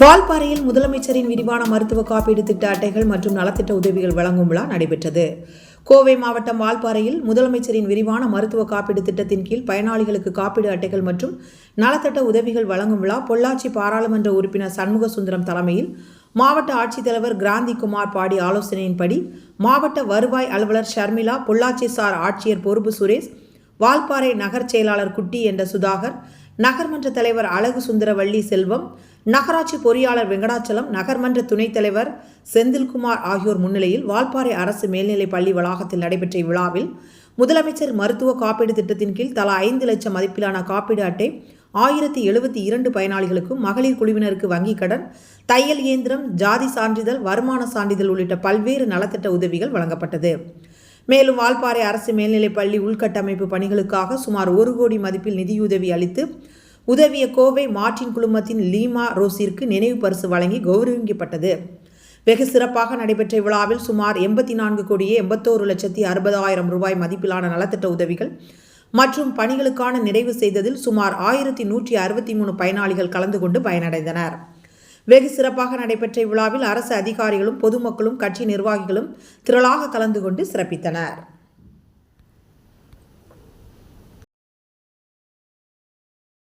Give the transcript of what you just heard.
வால்பாறையில் முதலமைச்சரின் விரிவான மருத்துவ காப்பீடு திட்ட அட்டைகள் மற்றும் நலத்திட்ட உதவிகள் வழங்கும் விழா நடைபெற்றது. கோவை மாவட்டம் வால்பாறையில் முதலமைச்சரின் விரிவான மருத்துவ காப்பீடு திட்டத்தின் கீழ் பயனாளிகளுக்கு காப்பீடு அட்டைகள் மற்றும் நலத்திட்ட உதவிகள் வழங்கும் விழா பொள்ளாச்சி பாராளுமன்ற உறுப்பினர் சண்முக சுந்தரம் தலைமையில் மாவட்ட ஆட்சித்தலைவர் கிராந்தி குமார் பாடி ஆலோசனையின்படி மாவட்ட வருவாய் அலுவலர் ஷர்மிளா பொள்ளாச்சி சார் ஆட்சியர் பொறுப்பு சுரேஷ் வால்பாறை நகர் செயலாளர் குட்டி என்ற சுதாகர் நகர்மன்ற தலைவர் அழகு சுந்தரவள்ளி செல்வம் நகராட்சி பொறியாளர் வெங்கடாச்சலம் நகர்மன்ற துணைத் தலைவர் செந்தில்குமார் ஆகியோர் முன்னிலையில் வால்பாறை அரசு மேல்நிலைப் பள்ளி வளாகத்தில் நடைபெற்ற இவ்விழாவில் முதலமைச்சர் மருத்துவ காப்பீடு திட்டத்தின் கீழ் தலா ஐந்து லட்சம் மதிப்பிலான காப்பீடு அட்டை ஆயிரத்தி எழுபத்தி இரண்டு பயனாளிகளுக்கும் மகளிர் குழுவினருக்கு வங்கிக் கடன் தையல் இயந்திரம் ஜாதி சான்றிதழ் வருமான சான்றிதழ் உள்ளிட்ட பல்வேறு நலத்திட்ட உதவிகள் வழங்கப்பட்டது. மேலும் வால்பாறை அரசு மேல்நிலைப் பள்ளி உள்கட்டமைப்பு பணிகளுக்காக சுமார் ஒரு கோடி மதிப்பில் நிதியுதவி அளித்து உதவிய கோவை மார்டின் குழுமத்தின் லீமா ரோசிற்கு நினைவு பரிசு வழங்கி கௌரவிக்கப்பட்டது. வெகு சிறப்பாக நடைபெற்ற விழாவில் சுமார் எண்பத்தி நான்கு கோடியே எண்பத்தோரு லட்சத்தி அறுபதாயிரம் ரூபாய் மதிப்பிலான நலத்திட்ட உதவிகள் மற்றும் பணிகளுக்கான நிறைவு செய்ததில் சுமார் ஆயிரத்தி நூற்றி அறுபத்தி மூணு பயனாளிகள் கலந்து கொண்டு பயனடைந்தனர். வெகு சிறப்பாக நடைபெற்ற இவ்விழாவில் அரசு அதிகாரிகளும் பொதுமக்களும் கட்சி நிர்வாகிகளும் திரளாக கலந்து கொண்டு சிறப்பித்தனர்.